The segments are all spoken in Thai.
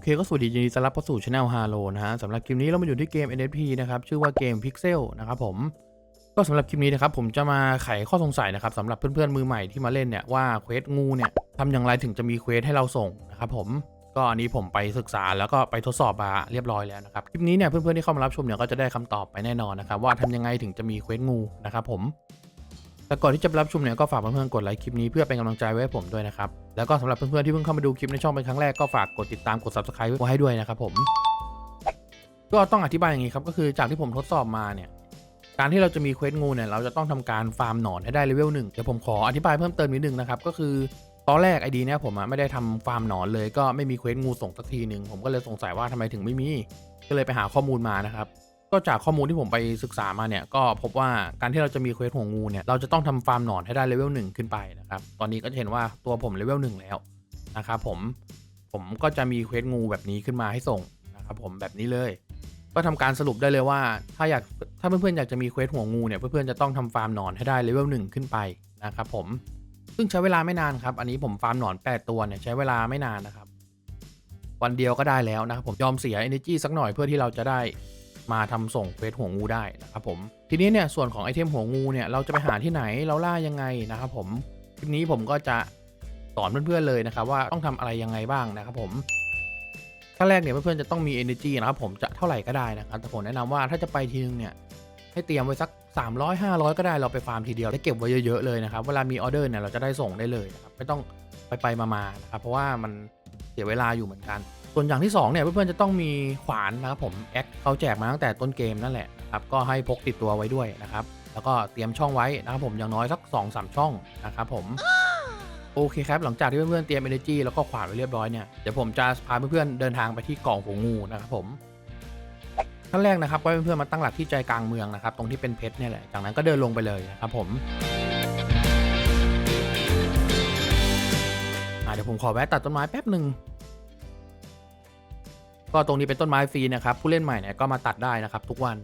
โอเคก็สวัสดียินดีต้อนรับเข้าสู่ช anel ฮาโลนะฮะสำหรับคลิปนี้เรามาอยู่ที่เกม NFT นะครับชื่อว่าเกม Pixel นะครับผมก็สำหรับคลิปนี้นะครับผมจะมาไขข้อสงสัยนะครับสำหรับเพื่อนๆมือใหม่ที่มาเล่นเนี่ยว่าเควสงูเนี่ยทำอย่างไรถึงจะมีเควสให้เราส่งนะครับผมก็อันนี้ผมไปศึกษาแล้วก็ไปทดสอบมาเรียบร้อยแล้วนะครับคลิปนี้เนี่ยเพื่อนๆที่เข้ามารับชมเนี่ยก็จะได้คำตอบไปแน่นอนนะครับว่าทำยังไงถึงจะมีเควสงูนะครับผม แต่ก่อนที่จะไปรับชมเนี่ยก็ฝากเพื่อนๆกดไลค์คลิปนี้เพื่อเป็นกำลังใจไว้ให้ผมด้วยนะครับ แล้วก็สำหรับเพื่อนๆที่เพิ่งเข้ามาดูคลิปในช่องเป็นครั้งแรกก็ฝากกดติดตามกด subscribe ไว้ให้ด้วยนะครับผม ก็ต้องอธิบายอย่างนี้ครับก็คือจากที่ผมทดสอบมาเนี่ยการที่เราจะมีเควสงูเนี่ยเราจะต้องทำการฟาร์มหนอนให้ได้เลเวลหนึ่งเดี๋ยวผมขออธิบายเพิ่มเติมนิดนึงนะครับก็คือตอนแรกไอดีเนี่ยผมอะไม่ได้ทำฟาร์มหนอนเลย ก็ไม่มีเควสงูส่งสักทีหนึ่งผมก็เลยสงสัยว่าทำไมถึงไม่มี ก็เลยไปหาข้อมูลมานะครับ ก็จากข้อมูลที่ผมไปศึกษามาเนี่ยก็พบว่าการที่เราจะมีเควสหัวงูเนี่ยเราจะต้องทำฟาร์มหนอนให้ได้เลเวลหนึ่งขึ้นไปนะครับตอนนี้ก็จะเห็นว่าตัวผมเลเวลหนึ่งแล้วนะครับผมผมก็จะมีเควสงูแบบนี้ขึ้นมาให้ส่งนะครับผมแบบนี้เลย ก็ทำการสรุปได้เลยว่า ถ้าอยากถ้าเพื่อนๆอยากจะมีเควสหัวงูเนี่ยเพื่อนๆจะต้องทำฟาร์มหนอนให้ได้เลเวลหนึ่งขึ้นไปนะครับผมซึ่งใช้เวลาไม่นานครับอันนี้ผมฟาร์มหนอน 8 ตัวเนี่ยใช้เวลาไม่นานนะครับวันเดียวก็ได้แล้วนะครับผมยอมเสีย energy สักหน่อยเพื่อที่เราจะได้ มาทำส่งเควสหัวงูได้นะครับผม ทีนี้เนี่ยส่วนของไอเทมหัวงูเนี่ยเราจะไปหาที่ไหนเราล่ายังไงนะครับผมคลิปนี้ผมก็จะสอนเพื่อนๆเลยนะครับว่าต้องทำอะไรยังไงบ้างนะครับผมขั้นแรกเนี่ยเพื่อนๆจะต้องมี energy นะครับผมจะเท่าไหร่ก็ได้นะครับแต่ผมแนะนำว่าถ้าจะไปทีนึงเนี่ยให้เตรียมไว้สัก 300 500 ก็ได้เราไปฟาร์มทีเดียวได้เก็บไว้เยอะๆเลยนะครับเวลามีออเดอร์เนี่ยเราจะได้ส่งได้เลยนะครับไม่ต้องไปไปๆมาๆนะครับเพราะว่ามันเสียเวลาอยู่เหมือนกัน ส่วนอย่างที่2เนี่ยเพื่อนๆจะต้องมีขวานนะครับผมแอคเขาแจกมาตั้งแต่ต้นเกมนั่นแหละครับก็ให้พกติดตัวไว้ด้วยนะครับ แล้วก็เตรียมช่องไว้นะครับผมอย่างน้อยสัก2อสช่องนะครับผมโอเคครับ หลังจากที่เพื่อนๆเตรียม energy แล้วก็ขวานไว้เรียบร้อยเนี่ยเดี๋ยวผมจะพาเพื่อนๆเดินทางไปที่กล่องหัวงูนะครับผมขั้นแรกนะครับก็ให้เพื่อนๆมาตั้งหลักที่ใจกลางเมืองนะครับ ตรงที่เป็นเพชรเนี่ยแหละจากนั้นก็เดินลงไปเลยนะครับผมเดี๋ยวผมขอแวะตัดต้นไม้แป๊บหนึ่ง ก็ตรงนี้เป็นต้นไม้ฟรีนะครับผู้เล่นใหม่เนี่ยก็มาตัดได้นะครับทุกวัน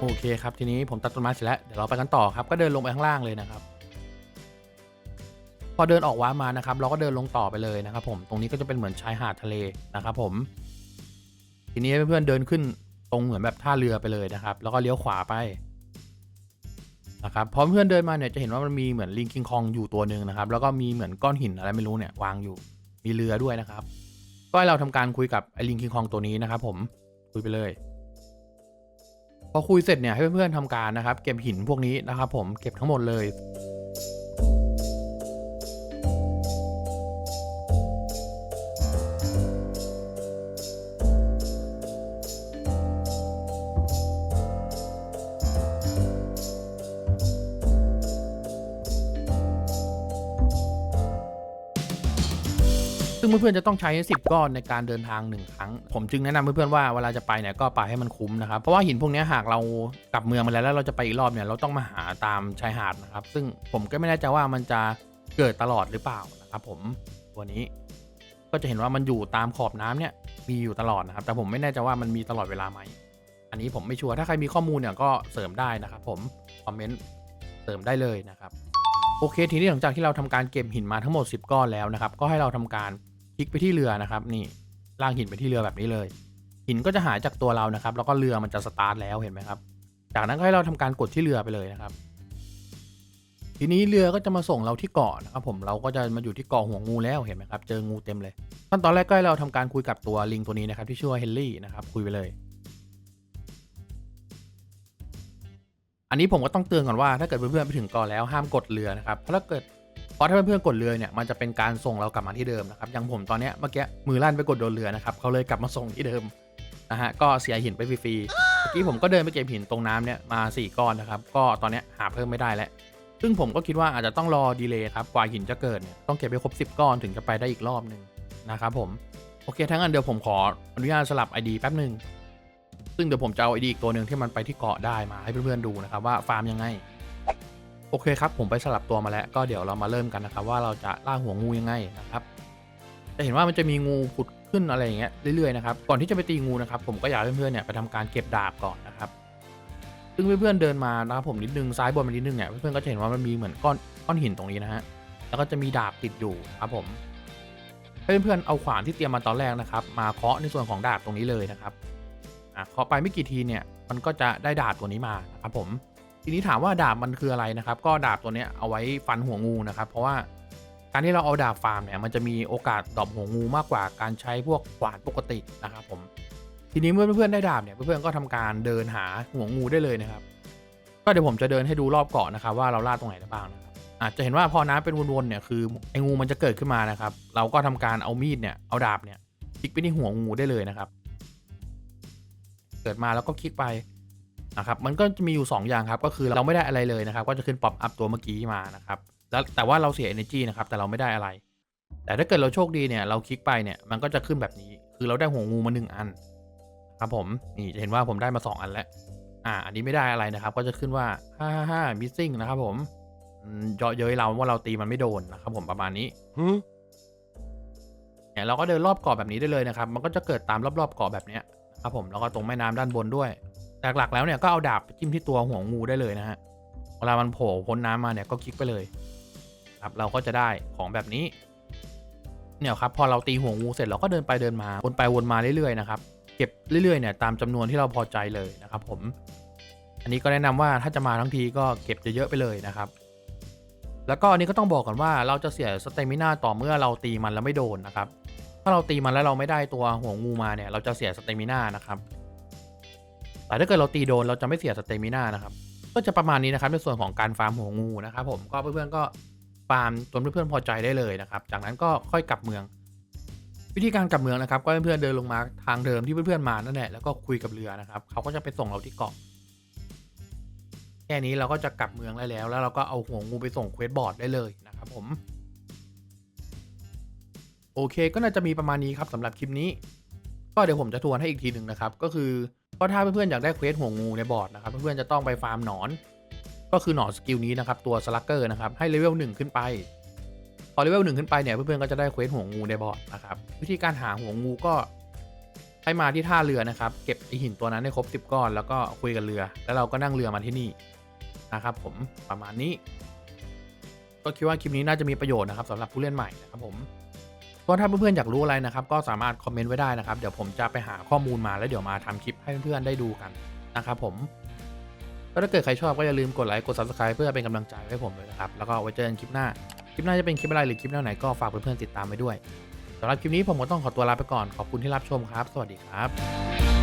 โอเคครับทีนี้ผมตัดต้นไม้เสร็จแล้วเดี๋ยวเราไปกันต่อครับก็เดินลงไปข้างล่างเลยนะครับ พอเดินออกว้ามานะครับ เราก็เดินลงต่อไปเลยนะครับ ผมตรงนี้ก็จะเป็นเหมือนชายหาดทะเลนะครับ ผม ทีนี้เพื่อนๆเดินขึ้นตรงเหมือนแบบท่าเรือไปเลยนะครับ แล้วก็เลี้ยวขวาไป นะครับพอเพื่อนเดินมาเนี่ยจะเห็นว่ามันมีเหมือนลิงคิงคองอยู่ตัวหนึ่งนะครับ แล้วก็มีเหมือนก้อนหินอะไรไม่รู้เนี่ยวางอยู่ มีเรือด้วยนะครับ ก็ให้เราทำการคุยกับไอ้ลิงคิงคองตัวนี้นะครับ ผมคุยไปเลย พอคุยเสร็จเนี่ยให้เพื่อนๆทำการนะครับ เก็บหินพวกนี้นะครับ ผมเก็บทั้งหมดเลย งเพื่อนๆจะต้องใช้ 10 ก้อนในการเดินทาง 1 ครั้ง ผมจึงแนะนำเพื่อนๆว่าเวลาจะไปเนี่ยก็ไปให้มันคุ้มนะครับ เพราะว่าหินพวกนี้หากเรากลับเมืองมาแล้วแล้วเราจะไปอีกรอบเนี่ยเราต้องมาหาตามชายหาดนะครับ ซึ่งผมก็ไม่แน่ใจว่ามันจะเกิดตลอดหรือเปล่านะครับผมตัวนี้ก็จะเห็นว่ามันอยู่ตามขอบน้ำเนี่ยมีอยู่ตลอดนะครับ แต่ผมไม่แน่ใจว่ามันมีตลอดเวลาไหม อันนี้ผมไม่ชัวร์ ถ้าใครมีข้อมูลเนี่ยก็เสริมได้นะครับผม คอมเมนต์เสริมได้เลยนะครับ โอเค ทีนี้หลังจากที่เราทำการเก็บหินมาทั้งหมด 10 ก้อนแล้วนะครับ ก็ให้เราทำการ คลิกไปที่เรือนะครับ นี่ล่างหินไปที่เรือแบบนี้เลย หินก็จะหายจากตัวเรานะครับ แล้วก็เรือมันจะสตาร์ทแล้วเห็นไหมครับ จากนั้นก็ให้เราทำการกดที่เรือไปเลยนะครับ ทีนี้เรือก็จะมาส่งเราที่เกาะนะครับ ผมเราก็จะมาอยู่ที่เกาะหัวงูแล้วเห็นไหมครับ เจองูเต็มเลยขั้นตอนแรกก็ให้เราทำการคุยกับตัวลิงตัวนี้นะครับ ที่ชื่อว่าเฮนรี่นะครับ คุยไปเลยอันนี้ผมก็ต้องเตือนก่อนว่าถ้าเกิดเพื่อนๆไปถึงเกาะแล้วห้ามกดเรือนะครับ เพราะถ้าเกิด เพราะถ้าเพื่อนๆกดเรือเนี่ยมันจะเป็นการส่งเรากลับมาที่เดิมนะครับอย่างผมตอนเนี้ยเมื่อกี้มือลั่นไปกดโดนเรือนะครับเขาเลยกลับมาส่งที่เดิมนะฮะก็เสียหินไปฟรีๆเมื่อกี้ผมก็เดินไปเก็บหินตรงน้ำเนี่ยมา 4 ก้อนนะครับก็ตอนเนี้ยหาเพิ่มไม่ได้แล้วซึ่งผมก็คิดว่าอาจจะต้องรอดีเลย์ครับกว่าหินจะเกิดเนี่ยต้องเก็บไปครบ 10 ก้อนถึงจะไปได้อีกรอบหนึ่งนะครับผมโอเคทั้งนั้นเดี๋ยวผมขออนุญาตสลับ ID แป๊บหนึ่งซึ่งเดี๋ยวผมจะเอา ID อีกตัวหนึ่งที่มันไปที่เกาะได้มาให้เพื่อนๆดูนะครับว่าฟาร์มยังไง โอเคครับ ผมไปสลับตัวมาแล้ว ก็เดี๋ยวเรามาเริ่มกันนะครับ ว่าเราจะล่าหัวงูยังไงนะครับ จะเห็นว่ามันจะมีงูผุดขึ้นอะไรอย่างเงี้ยเรื่อยๆนะครับ ก่อนที่จะไปตีงูนะครับ ผมก็อยากให้เพื่อนๆเนี่ยไปทำการเก็บดาบก่อนนะครับ ซึ่งเพื่อนๆเดินมานะครับผมนิดนึงซ้ายบนมานิดนึงเนี่ยเพื่อนๆก็จะเห็นว่ามันมีเหมือนก้อนก้อนหินตรงนี้นะฮะ แล้วก็จะมีดาบติดอยู่ครับผมให้เพื่อนๆเอาขวานที่เตรียมมาตอนแรกนะครับ มาเคาะในส่วนของดาบตรงนี้เลยนะครับเคาะไปไม่กี่ทีเนี่ย มันก็จะได้ดาบตัวนี้มานะครับผม ทีนี้ถามว่าดาบมันคืออะไรนะครับ ก็ดาบตัวเนี้ยเอาไว้ฟันหัวงูนะครับ เพราะว่าการที่เราเอาดาบฟาร์มเนี่ยมันจะมีโอกาสดอปหัวงูมากกว่าการใช้พวกขวานปกตินะครับผมทีนี้เมื่อเพื่อนๆได้ดาบเนี่ยเพื่อนๆก็ทำการเดินหาหัวงูได้เลยนะครับ ก็เดี๋ยวผมจะเดินให้ดูรอบเกาะนะครับ ว่าเราล่าตรงไหนได้บ้างนะครับอาจจะเห็นว่าพอน้ำเป็นวนๆเนี่ยคือไอ้งูมันจะเกิดขึ้นมานะครับ เราก็ทำการเอามีดเนี่ยเอาดาบเนี่ยคลิกไปที่หัวงูได้เลยนะครับ เกิดมาแล้วก็คลิกไป นะครับมันก็จะมีอยู่ 2 อย่างครับก็คือเราไม่ได้อะไรเลยนะครับ ก็จะขึ้นป๊อปอัพตัวเมื่อกี้มานะครับแล้วแต่ว่าเราเสีย energy นะครับแต่เราไม่ได้อะไร แต่ถ้าเกิดเราโชคดีเนี่ยเราคลิกไปเนี่ยมันก็จะขึ้นแบบนี้ คือเราได้หัวงูมาหนึ่งอันครับผมนี่จะเห็นว่าผมได้มา 2 อันแล้วอ่าอันนี้ไม่ได้อะไรนะครับ ก็จะขึ้นว่า5 5 5 missing นะครับผมอืมเยาะเย้ยเราว่าเราตีมันไม่โดนนะครับผมประมาณนี้เนี่ยเราก็เดินรอบเกาะแบบนี้ได้เลยนะครับ มันก็จะเกิดตามรอบๆเกาะแบบเนี้ยนะครับผมแล้วก็ตรงแม่น้ำด้านบนด้วยแต่ หลักๆแล้วเนี่ยก็เอาดาบไปจิ้มที่ตัวหัวงูได้เลยนะฮะ เวลามันโผล่พ้นน้ำมาเนี่ยก็คลิกไปเลย ครับเราก็จะได้ของแบบนี้ เนี่ยครับพอเราตีหัวงูเสร็จเราก็เดินไปเดินมาวนไปวนมาเรื่อยๆนะครับเก็บเรื่อยๆเนี่ยตามจำนวนที่เราพอใจเลยนะครับ ผม อันนี้ก็แนะนำว่าถ้าจะมาทั้งทีก็เก็บเยอะๆไปเลยนะครับแล้วก็อันนี้ก็ต้องบอกก่อนว่าเราจะเสียสเตมินาต่อเมื่อเราตีมันแล้วไม่โดนนะครับ ถ้าเราตีมันแล้วเราไม่ได้ตัวหัวงูมาเนี่ย เราจะเสียสเตมินานะครับ แต่ถ้าเกิดเราตีโดนเราจะไม่เสียสเตมินานะครับ ก็จะประมาณนี้นะครับในส่วนของการฟาร์มหัวงูนะครับผมก็เพื่อนๆก็ฟาร์มจนเพื่อนๆพอใจได้เลยนะครับ จากนั้นก็ค่อยกลับเมือง วิธีการกลับเมืองนะครับ ก็เพื่อนๆเดินลงมาทางเดิมที่เพื่อนๆมานั่นแหละแล้วก็คุยกับเรือนะครับเขาก็จะไปส่งเราที่เกาะแค่นี้เราก็จะกลับเมืองได้แล้ว แล้วเราก็เอาหัวงูไปส่งเควสบอร์ดได้เลยนะครับผมโอเคก็น่าจะมีประมาณนี้ครับสำหรับคลิปนี้ ก็เดี๋ยวผมจะทวนให้อีกทีหนึ่งนะครับ ก็คือ ก็ถ้าเพื่อนๆอยากได้เควสหัวงูในบอร์ดนะครับเพื่อนๆจะต้องไปฟาร์มหนอน ก็คือหนอนสกิลนี้นะครับตัวสลักเกอร์นะครับให้เลเวลหนึ่งขึ้นไปพอเลเวลหนึ่งขึ้นไปเนี่ยเพื่อนๆก็จะได้เควสหัวงูในบอร์ดนะครับวิธีการหาหัวงูก็ให้มาที่ท่าเรือนะครับ เก็บไอหินตัวนั้นให้ครบ 10 ก้อน แล้วก็คุยกับเรือ แล้วเราก็นั่งเรือมาที่นี่นะครับ ผมประมาณนี้ ก็คิดว่าคลิปนี้น่าจะมีประโยชน์นะครับสำหรับผู้เล่นใหม่นะครับผม ก็ถ้าเพื่อนๆอยากรู้อะไรนะครับ ก็สามารถคอมเมนต์ไว้ได้นะครับ เดี๋ยวผมจะไปหาข้อมูลมาแล้วเดี๋ยวมาทำคลิปให้เพื่อนๆได้ดูกันนะครับผมก็ถ้าเกิดใครชอบก็อย่าลืมกดไลค์กด subscribe เพื่อเป็นกำลังใจให้ผมด้วยนะครับ แล้วก็ไว้เจอกันคลิปหน้า คลิปหน้าจะเป็นคลิปอะไรหรือคลิปแนวไหนก็ฝากเพื่อนๆติดตามไปด้วยสำหรับคลิปนี้ผมก็ต้องขอตัวลาไปก่อนขอบคุณที่รับชมครับ สวัสดีครับ